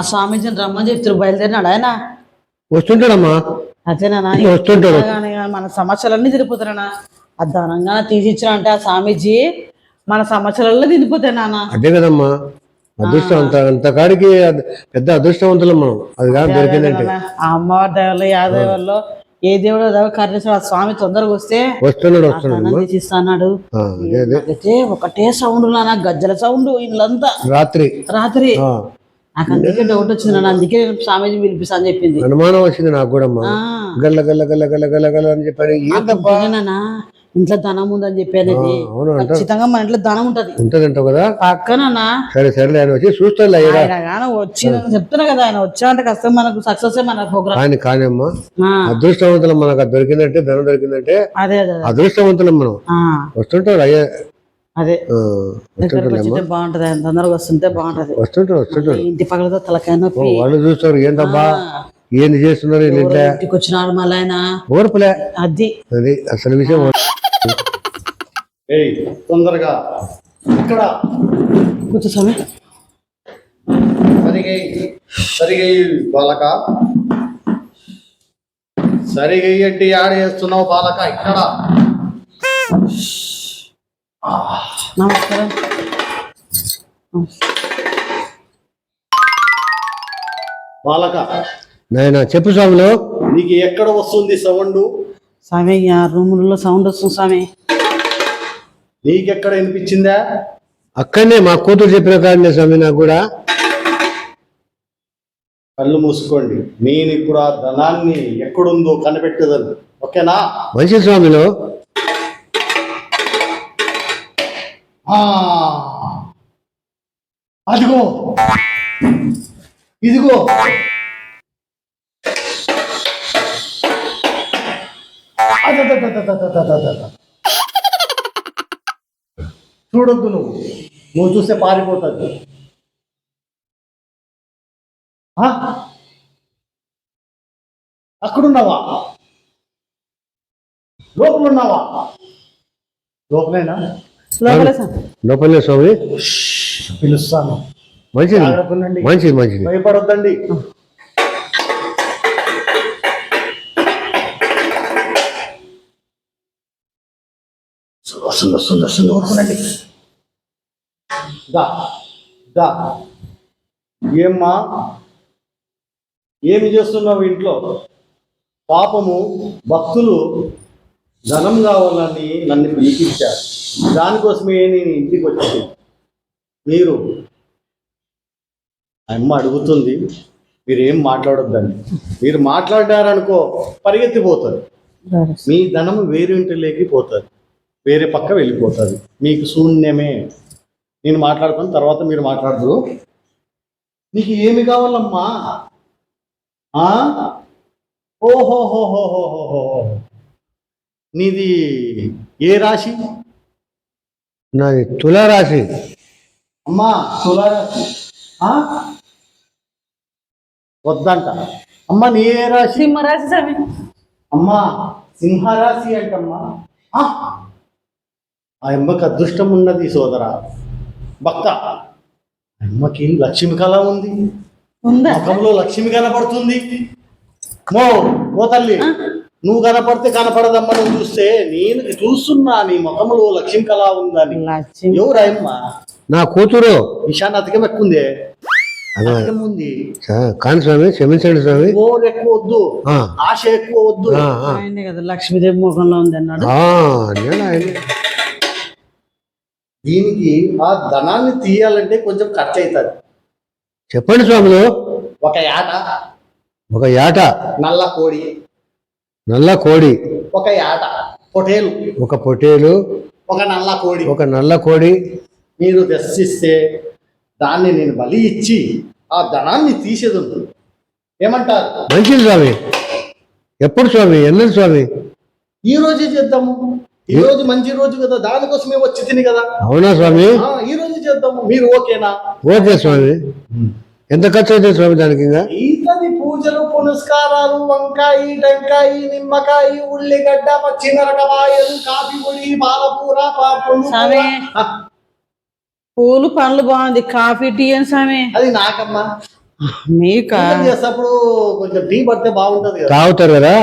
ఆ స్వామీజీని రమ్మని చెప్తారు బయలుదేరినాడు. ఆయన వస్తుంటాడమ్మా. అదేనా వస్తుంటాడు. మన సమస్యలన్నీ తిరిగిపోతారా ఆ ధనంగా తీసిచ్చిన అంటే ఆ స్వామీజీ. మన సమస్యలలో తిరిగిపోతాయి నాన్న. అదే కదమ్మా. అదృష్టం అంత అంత కాడికి పెద్ద అదృష్టవంతులం మనం. అది కాదు దొరికిందంటే. ఆ అమ్మవారి దయవల్ల యా దయవల్ల ఏ దేవుడు దేవ కర్ణేశ్వర ఆ స్వామి తొందరగా వస్తే వస్తున్నాడు వస్తున్నాడు తీసిస్తాడు ఒకటే సౌండ్ నాన్న గజ్జల సౌండ్ ఇల్లంతా. రాత్రి. రాత్రి. నాకు అందుకే డౌట్ వచ్చింది నాన్న అందుకే స్వామీజీ పిలిపిస్తా అని చెప్పింది. అనుమానం వచ్చింది నాకు కూడా అమ్మా. గల్ల గల్ల గల్ల గల్ల గల్ల గల్ల అని చెప్పాను. ఇంట్లో ధనం ఉందని అంట ఖచ్చితంగా మన ఇంట్లో ధనం ఉంటది. ఉంటదంటావు కదా? పక్కన సరే సరేలే ఆయన వచ్చి అయ్యా ఆయన వచ్చి చెప్తున్నా కదా ఆయన వచ్చాడంటే కష్టం మనకు సక్సెస్ మన ప్రోగ్రామ్ కానీ కానీ అమ్మా అదృష్టవంతులం మనకు దొరికిందంటే ధనం దొరికిందంటే అదే అదే అదే. అదృష్టవంతులం మనం. ఆ, వస్తుంటాడు అయ్యా. అదే. బాగుంటది ఆయన తొందరగా వస్తుంటే బాగుంటది. వస్తుంటాడు వస్తుంటాడు. ఇంటి పక్కలతో తలకాయ నొప్పి. వాళ్ళు చూస్తారు ఏంటబ్బా ఏంది చేస్తున్నారు ఇంటికి వచ్చినాడు మళ్ళీ ఆయన. ఓర్పులే. అది. అది అసలు విషయం ఏయ్ తొందరగా. ఇక్కడ. కూర్చో స్వామి. సరిగై సరిగై బాలక. సరిగై అంటే ఆడేస్తున్నావు బాలక? ఇక్కడ. నమస్కారం. బాలక. నాయన చెప్పు స్వాములు. నీకు ఎక్కడ వస్తుంది సౌండ్? స్వామి ఆ రూములలో సౌండ్ వస్తుంది స్వామి. నీకెక్కడ వినిపించిందా? అక్కడనే మా కూతురు చెప్పిన కాడనే స్వామి నాకు కూడా. కళ్ళు మూసుకోండి. నేను ఇప్పుడు ఆ ధనాన్ని ఎక్కడుందో కనిపెట్టేదని ఓకేనా? మంచి స్వామిలో. అదిగో. ఇదిగో. చూడొద్దు నువ్వు. నువ్వు చూస్తే పారిపోతుంది. అక్కడున్నావా? లోపలున్నావా? లోపలేనా? లోపలే స్వామి. పిలుస్తాను. మంచిది. మంచిది మంచిది. భయపడొద్దండి. వస్తుంది వస్తుంది వస్తుంది ఊరుకోనండి దా దా. ఏమ్మా? ఏమి చేస్తున్నావు ఇంట్లో? పాపము భక్తులు ధనం కావాలని నన్ను పిలిపించారు. దానికోసమే నేను ఇంటికి వచ్చాను. మీరు అమ్మ అడుగుతుంది మీరు ఏం మాట్లాడొద్దండి. మీరు మాట్లాడారనుకో పరిగెత్తిపోతుంది మీ ధనం వేరింటిలోకి పోతుంది వేరే పక్క వెళ్ళిపోతుంది మీకు శూన్యమే. నేను మాట్లాడుతాను తర్వాత మీరు మాట్లాడదు నీకు ఏమి కావాలమ్మా? ఆ? నీది ఏ రాశి? నాది తులారాశి. అమ్మా తులారాశి. ఆ? వద్దంట. అమ్మ నీ ఏ రాశి? సింహరాశి స్వామి. అమ్మా సింహరాశి అంటమ్మా. ఆ? అమ్మకి అదృష్టం ఉన్నది సోదరా. భక్త. ఆ అమ్మకి లక్ష్మి కళ ఉంది. ఉందా? ముఖంలో లక్ష్మి కనపడుతుంది. మో ఓ తల్లి. నువ్వు కనపడితే కనపడదమ్మా నువ్వు చూస్తే నేను చూస్తున్నా నీ ముఖంలో లక్ష్మి కళ ఉందని. ఎవరమ్మా నా కూతురు. ఈశాన్ అతికం ఎక్కుందే. ఉంది. కాని స్వామి క్షమించండి స్వామి. ఓర్ ఎక్కువ వద్దు. ఆశ ఎక్కువ వద్దు. ఆయనే కదా లక్ష్మీదేవి ముఖంలో ఉంది అన్నాడు. ఆ, నేను ఆయన- దీనికి ఆ ధనాన్ని తీయాలంటే కొంచెం ఖర్చు అవుతుంది చెప్పండి స్వాములు. ఒక యాట. ఒక యాట. నల్ల కోడి. నల్ల కోడి. ఒక యాట పొటేలు. ఒక పొట్టేలు ఒక నల్ల కోడి. ఒక నల్ల కోడి. మీరు దర్శిస్తే దాన్ని నేను బలి ఇచ్చి ఆ ధనాన్ని తీసేది ఏమంటారు? మంచిది స్వామి. ఎప్పుడు స్వామి? ఎన్నది స్వామి? ఈ రోజే చేద్దాము. ఈ రోజు మంచి రోజు కదా. దానికోసమే వచ్చి తిని కదా. అవునా స్వామి? ఈ రోజు చేద్దాము. మీరు ఓకేనా? ఓకే స్వామి. ఎంత ఖర్చు అవుతుంది స్వామి దానికి ఇంకా? ఈతది పూజలు పునస్కారాలు వంకాయ టెంకాయ నిమ్మకాయ ఉల్లిగడ్డ పచ్చిమిరపకాయలు కాఫీ పొడి పాలకూర. స్వామి. పూలు పండ్లు బాగుంది. కాఫీ టీ అని స్వామి? అది నాకమ్మా. మీక? కొంచెం టీ పడితే బాగుంటది కదా. తాగుతారు కదా?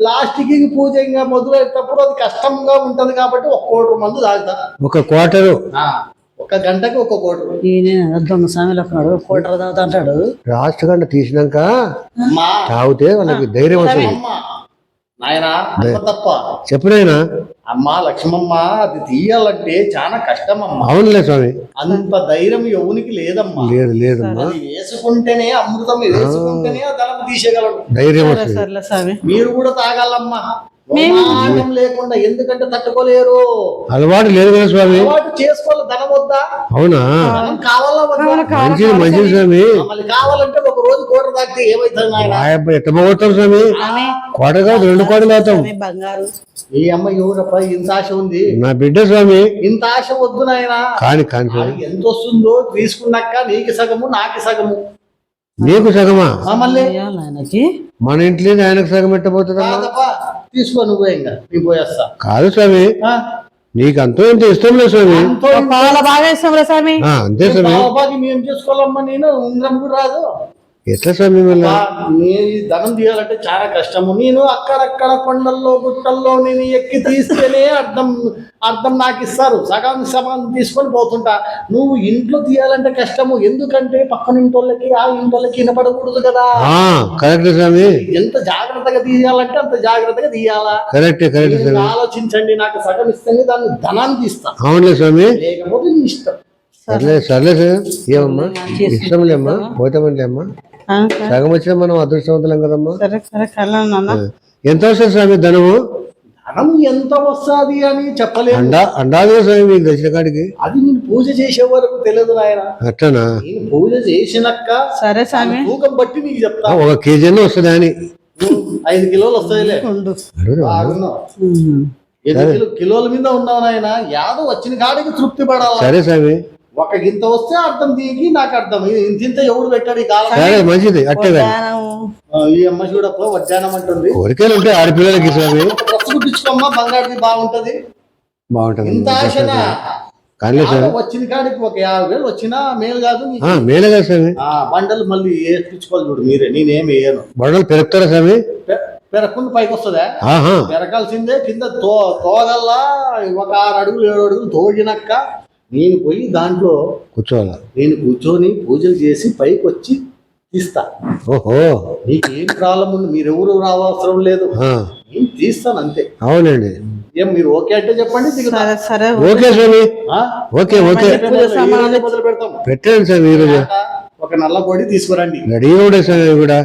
లాస్ట్కి పూజ ఇంకా మొదలయ్యేటప్పుడు అది కష్టంగా ఉంటది కాబట్టి ఒక కోటి మందు తాగుతా. ఒక క్వార్టరు. ఆ, ఒక గంటకి ఒక కోటి దొంగ స్వామిలో ఉన్నాడు. కోటర తాగుతా అంటాడు. లాస్ట్ గంట తీసినాక అమ్మా. తాగితే వాళ్ళకి ధైర్యం వస్తుంది. అమ్మ. నాయన అమ్మ తప్ప. చెప్పునైనా అమ్మా లక్ష్మమ్మ అది తీయాలంటే చాలా కష్టం అమ్మా అవునులే స్వామి. అంత ధైర్యం ఎవనికి లేదమ్మా. లేదు లేదమ్మా. అది వేసుకుంటేనే అమృతం వేసుకుంటేనే ధనం తీసేయగలడు. ధైర్యం మీరు కూడా తాగాలమ్మా. ప్రమాదం లేకుండా ఎందుకంటే తట్టుకోలేరు? అలవాటు లేదు కదా స్వామి. అలవాటు చేసుకోవాలి ధనం వద్దా? అవునా? ధనం కావాలా వద్దా? మంచిది మంచిది స్వామి. మళ్ళీ కావాలంటే ఒక రోజు కోట తాగితే ఏమైతుంది ఎట్ట పోగొడతాం స్వామి? కోట కాదు రెండు కోటలు అవుతాం బంగారు. ఈ అమ్మ ఎవరప్ప ఇంత ఆశ ఉంది? నా బిడ్డ స్వామి. ఇంత ఆశ వద్దు నాయన. కాని కాని ఎంత వస్తుందో తీసుకున్నాక నీకు సగము నాకు సగము. నీకు సగమా? మళ్ళీ మన ఇంట్లో ఆయనకు సగం ఎట్టబోతుందమ్మా? తీసుకో నువ్వే ఇంకా నేను పోయేస్తా. కాదు స్వామి. ఆ, నీకు అంతో ఇంత ఇష్టం లేదు స్వామి. బాగా ఇస్తాంలే స్వామి. ఆ, అంతే స్వామి. బాబాకి మేము చేసుకోవాలమ్మా నేను ఉంగరం కూడా రాదు. ఎట్లా స్వామి నేను ధనం తీయాలంటే చాలా కష్టము. నేను అక్కడక్కడ కొండల్లో గుట్టల్లో నేను ఎక్కి తీస్తేనే అర్థం అర్థం నాకు ఇస్తారు. సగం సగం తీసుకొని పోతుంటా. నువ్వు ఇంట్లో తీయాలంటే కష్టము. ఎందుకంటే పక్కన ఇంటోళ్ళకి ఆ ఇంటోళ్ళకి వినపడకూడదు కదా. ఆ కరెక్ట్ స్వామి. ఎంత జాగ్రత్తగా తీయాలంటే అంత జాగ్రత్తగా తీయాలా? కరెక్ట్ కరెక్ట్ ఆలోచించండి నాకు సగం ఇస్తేనే దాన్ని ధనాన్ని తీస్తా. అవునులే స్వామి. లేకపోతే ఇష్టం. సర్లే సర్లే సార్. ఏమమ్మా? ఇష్టంలే అమ్మా పోతామంటే అమ్మా? ఆ, సగం వచ్చినా మనం అదృష్టవంతులం కదమ్మా? ఎంత వస్తుంది స్వామి ధనము? ధనం ఎంత వస్తుంది అని చెప్పలేము అండా అండాది స్వామి మీకు తెలిసిన కాడికి. అది నేను పూజ చేసే వరకు తెలియదు నాయన. అట్లనా? నేను పూజ చేసినాక సరే స్వామి. తూకం బట్టి నీకు చెప్తా. ఒక కేజీ అన్న వస్తుందా అని ఐదు కిలోలు వస్తాయిలే. ఎన్ని కిలోల మీద ఉన్నావు నాయన? యాదో వచ్చిన కాడికి తృప్తి పడాలా? సరే స్వామి. ఒక గింత వస్తే అర్థం దీనికి నాకు అర్థం. ఇంత ఇంత ఎవడు పెట్టాడు ఈ కాలం? మంచిది అట్టే ఈ అమ్మ చూడప్ప వడ్డానం అంటుంది. కోరికలు ఉంటాయి ఆడపిల్లలకి స్వామి కుట్టించుకోమ్మా బంగారుది బాగుంటది. బాగుంటుంది ఇంత ఆశనా వచ్చిన కాడికి ఒక యాభై వేలు వచ్చినా మేలు కాదు మేలే కదా స్వామి ఆ బండలు మళ్ళీ వేసుకొచ్చుకోవాలి చూడు మీరే నేనేం వేయను. బొడలు పెరుగుతారా స్వామి పె- పెరగకుండా పైకి వస్తుందా? పెరగాల్సిందే కింద తో తోగల్లా ఒక ఆరు అడుగులు ఏడు అడుగులు తోగినాక నేను పోయి దాంట్లో కూర్చోవాలా? నేను కూర్చొని పూజలు చేసి పైకి వచ్చి తీస్తా. ఓహో. నీకేం ప్రాబ్లం ఉంది? మీరెవరు రావసరం లేదు. నేను తీస్తాను అంతే. అవునండి. ఏం మీరు ఓకే అంటే చెప్పండి దిగుతా సరే సరే ఓకే. స్వామి. ఆ? Okay okay. మొదలు పెడతాం. పెట్టండి స్వామి ఈరోజు ఒక నల్ల పొడి తీసుకురండి. స్వామి అవి కూడా.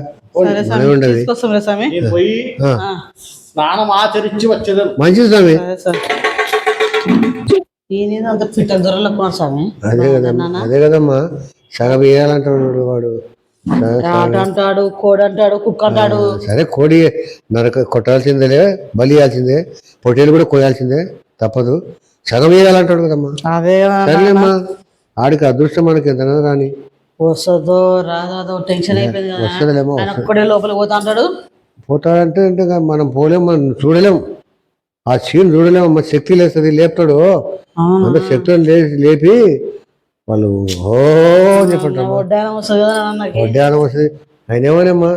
స్వామి ఉండదు తీసుకొస్తాంలే స్వామి. నేను పోయి స్నానం ఆచరించి వచ్చేదాను. మంచిది స్వామి. అదే కదమ్మా అదే కదమ్మా. సగం వేయాలంటాడు వాడు. అంటాడు కోడి అంటాడు కుక్క అంటాడు. సరే కోడి నరక కొట్టాల్సిందే బలి ఇవ్వాల్సిందే పొట్టేలు కూడా కోయాల్సిందే తప్పదు. సగం వేయాలంటాడు కదమ్మా. అదే సరేలేమ్మా ఆడికి అదృష్టం మనకి ఎంత రాని. వస్తుందో రాదో టెన్షన్ అయిపోయింది ఒక్కడే లోపలికి పోతా అంటాడు. పోతాడంటే అంటే మనం పోలేం మనం చూడలేం. ఆ సీన్ చూడలేం అమ్మ శక్తి లేస్తుంది లేపుతాడు. అంత శక్తులను లేపి వాళ్ళు ఓ చెప్పంటారు వడ్డానం వస్తుంది ఆయన ఏమోనేమ్మా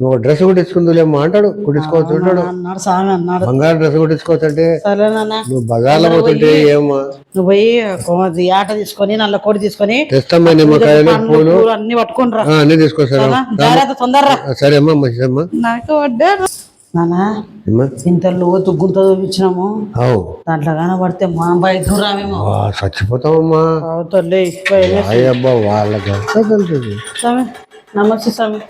నువ్వు డ్రెస్ కుట్టించుకుందులేమ్మా అంటాడు. కుట్టించుకోవచ్చు అంటాడు. బంగారు డ్రెస్ కుట్టించుకోవచ్చు అంటే నువ్వు బజార్లో పోతుంటే ఏమమ్మా? నువ్వు పోయి ఆట తీసుకొని నల్ల కోడి తీసుకొని తెస్తామ్మా నిమ్మకాయలు పూలు? అన్ని పట్టుకొని అన్నీ తీసుకొస్తాను. సరే అమ్మా మంచిదమ్మా నాకు వడ్డాను ఇంత లోతు గుంత చూపించినాము. అవు. దాంట్లో కనబడితే మా అబ్బాయి దూరామేమో ఆ, చచ్చిపోతామమ్మా అయ్యబ్బా వాళ్ళకి స్వామి నమస్తే స్వామి.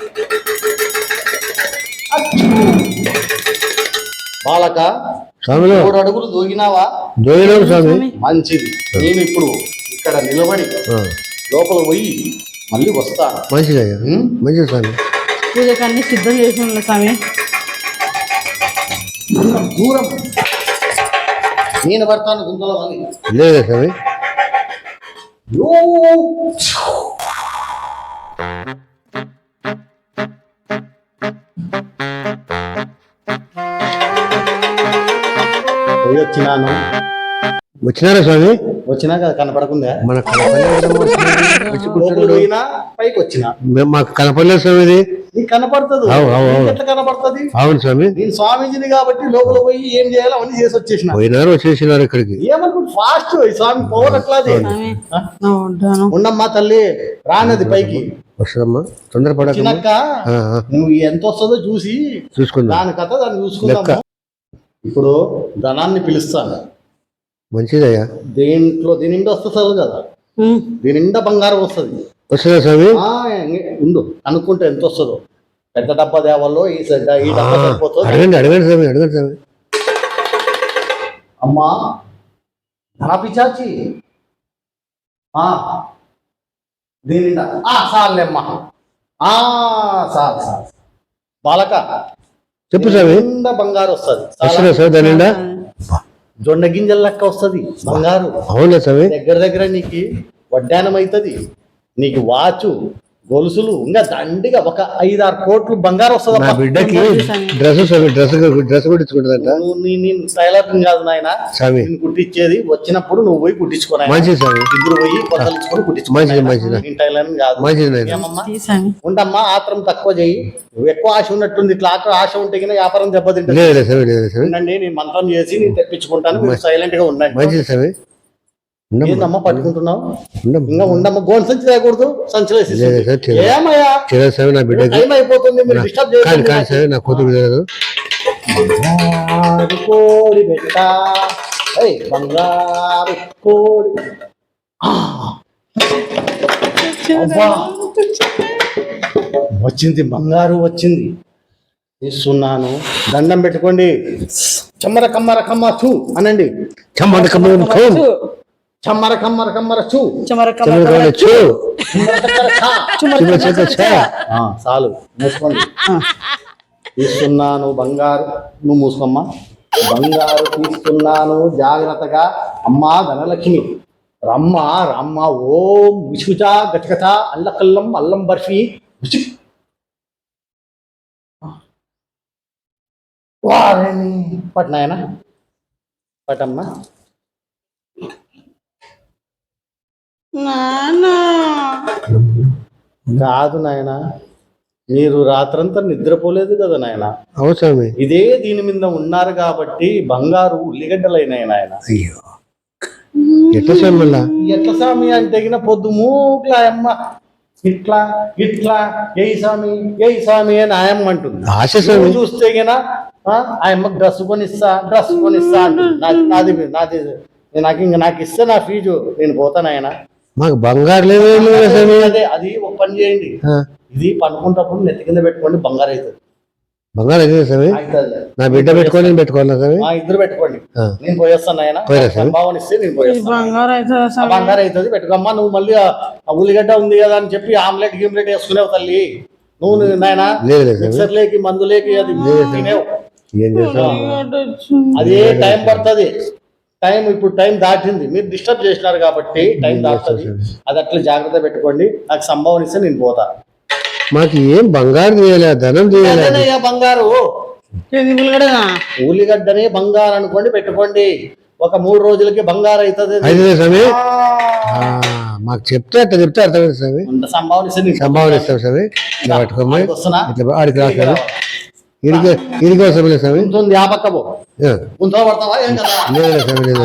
బాలక స్వామిలో. మూడు అడుగులు దూగినావా? దోయలేము స్వామి. మంచిది. నేను ఇప్పుడు ఇక్కడ నిలబడి లోపల పోయి మళ్ళీ వస్తాను. మంచిది? మంచిది స్వామి. పూజకి అన్ని సిద్ధం చేసిన స్వామి. దూరం నేను పడతాను గుంతలో మళ్ళీ. లేదా స్వామి యో! పోయి వచ్చినాను వచ్చినారా స్వామి? వచ్చినా కదా కనపడకుందా? మన కనపడలేదు పైకి వచ్చినా మేము- మాకు కనపడలేదు స్వామి నీకు కనపడుతుంది. ఎట్లా కనపడుతుంది? అవును స్వామి. నేను స్వామీజీని కాబట్టి లోపల పోయి ఏం చేయాలో అవన్నీ చేసి వచ్చేసిన పోయినారు వచ్చేసినారు ఇక్కడికి. ఏమనుకుంటు ఫాస్ట్ ఈ స్వామి పవర్ అట్లాది ఆ? నా ఉంటాను. ఉండమ్మా తల్లి రానది పైకి. వస్తుందమ్మా నువ్వు ఎంత వస్తుందో చూసి చూసుకుందాం. దాని కథ దాన్ని చూసుకుందాం. ఇప్పుడు ధనాన్ని పిలుస్తాను. మంచిదయ్యా. దేంట్లో దీని నిండా వస్తుంది కదా? దీని నిండా బంగారం వస్తుంది? వస్తుందా స్వామి? ఉండు. అనుకుంటే ఎంత వస్తుందో. పెద్ద డబ్బా దేవాలో ఈ డబ్బా సరిపోతుంది. అడగండి అడగండి స్వామి అడగండి స్వామి. అమ్మా ధన పిచాచి దీని ఆ, చాలు చాలు బాలక చెప్పు స్వామి. బంగారు వస్తుంది. స్వామి దాని జొండ గింజల లెక్క వస్తుంది. బంగారు. అవునా స్వామి? దగ్గర దగ్గర నీకు వడ్డానం అవుతుంది నీకు వాచు గొలుసులు ఇంకా దండిగా ఒక ఐదారు కోట్లు బంగారం నా వస్తుంది బిడ్డకి డ్రెస్ డ్రెస్ డ్రెస్ కుట్టించుకుంటుందంట. నేను టైలర్ కాదు నాయన. స్వామి. నేను కుట్టించేది వచ్చినప్పుడు నువ్వు పోయి కుట్టించుకోనా? మంచిది స్వామి. ఇద్దరు పోయి కొత్తలు ఇచ్చుకొని కుట్టించుకో. మంచిది టైలర్ కాదు. మంచిది ఉండమ్మా ఆత్రం తక్కువ చెయ్యి. నువ్వు ఎక్కువ ఆశ ఉన్నట్టుంది ఇట్లా ఆత్రం ఆశ ఉంటే కింద వ్యాపారం దెబ్బతింటుంది. నేను మంత్రం చేసి నేను తెప్పించుకుంటాను సైలెంట్గా ఉండండి. మంచిది స్వామి. ఏందమ్మా పట్టుకుంటున్నావు? ఉండమ్మా. ఇంకా ఉండమ్మా. గోన్ సంచి తేకూడదు సంచిలో వేసేసి. లేదు సార్ తెలియదు. ఏమయ్యా? తెలియదు స్వామి నా బిడ్డకి. టైం అయిపోతుంది. మీరు డిస్టర్బ్ కాదు చేయండి కాదు స్వామి నా కూతురు తెలియదు బంగారు కోడి బంగారు కోడి. వచ్చింది బంగారు వచ్చింది. ఇస్తున్నాను. దండం పెట్టుకోండి. చమ్మర కమ్మర కమ్మ చూ అనండి. చమ్మట కమ్మం చమ్మర కమ్మర కమ్మర చూ. చమ్మర కమ్మర చాలు. మూసుకోండి తీస్తున్నాను బంగారు. నువ్వు మూసుకోమ్మా. బంగారు తీస్తున్నాను జాగ్రత్తగా. అమ్మా ధనలక్ష్మి. రమ్మ రమ్మ ఓం విసుగుచా గచగచ అల్లకల్లం అల్లం బర్ఫీ. వారిని. పట్నాయన? పటమ్మా నానా కాదు నాయన మీరు రాత్రంతా నిద్రపోలేదు కదా నాయన? అవును స్వామి. ఇదే దీని మీద ఉన్నారు కాబట్టి బంగారు ఉల్లిగడ్డలైనాయి నాయన. అయ్యో. ఎట్లా స్వామి ఎట్ల స్వామి పొద్దు మూక్లా అమ్మ. ఇట్లా ఇట్లా ఏ స్వామి ఏ స్వామి అని ఆయమ్మ అంటుంది. ఆశ స్వామి. నువ్వు చూస్తే గిన ఆ ఆయమ్మకి డ్రెస్ కొనిస్తా డ్రెస్ కొనిస్తా అంటుంది. నాది నాది నాది నాకు ఇంక నాకు ఇస్తే నా ఫీజు నేను పోతాను ఆయన మాకు బంగారు లేదు అదే అది ఒక పని చేయండి. ఇది పనుకుంటప్పుడు నెత్తి కింద పెట్టుకోండి బంగారు అవుతుంది. బంగారు అయితే అవుతుంది నా బిడ్డ పెట్టుకొని నేను పెట్టుకోవాలా మా ఇద్దరు పెట్టుకోండి. నేను పోయేస్తాను ఆయన సార్. సంభావన ఇస్తే నేను పోయేస్తాను బంగారు అవుతుందా పెట్టుకోమ్మా నువ్వు మళ్ళీ ఆ ఉల్లిగడ్డ ఉంది కదా అని చెప్పి ఆమ్లెట్ గిమ్లెట్ వేసుకునేవు తల్లి. నువ్వు నాయన. మిక్సర్ లేకి మందు లేకి అది తినేవు. అదే టైం పడుతుంది. టైం ఇప్పుడు టైం దాటింది. మీరు డిస్టర్బ్ చేసినారు కాబట్టి టైం దాటుతుంది. అది అట్లా జాగ్రత్త పెట్టుకోండి. నాకు సంభావన ఇస్తే నేను పోతా. మాకు ఏం బంగారు తీయాలి ధనం అదేనయ్యా బంగారు. ఉల్లిగడ్డనా ఉల్లిగడ్డనే బంగారు అనుకోండి పెట్టుకోండి. ఒక మూడు రోజులకి బంగారు అవుతుంది అయితే స్వామి. ఆ, మాకు చెప్తే అట్లా చెప్తే అర్థమైంది స్వామి. సంభావన ఇస్తే నేను సంభావన ఇస్తాం స్వామి. ఇట్లా పట్టుకోమని వస్తున్నా. ఆడికి స్వామి ఇడికి ఇడికి వస్తాం స్వామి. ఉంటుంది ఆ. పక్క పో పడతావా? ఏం కదా? లేదు స్వామి లేదు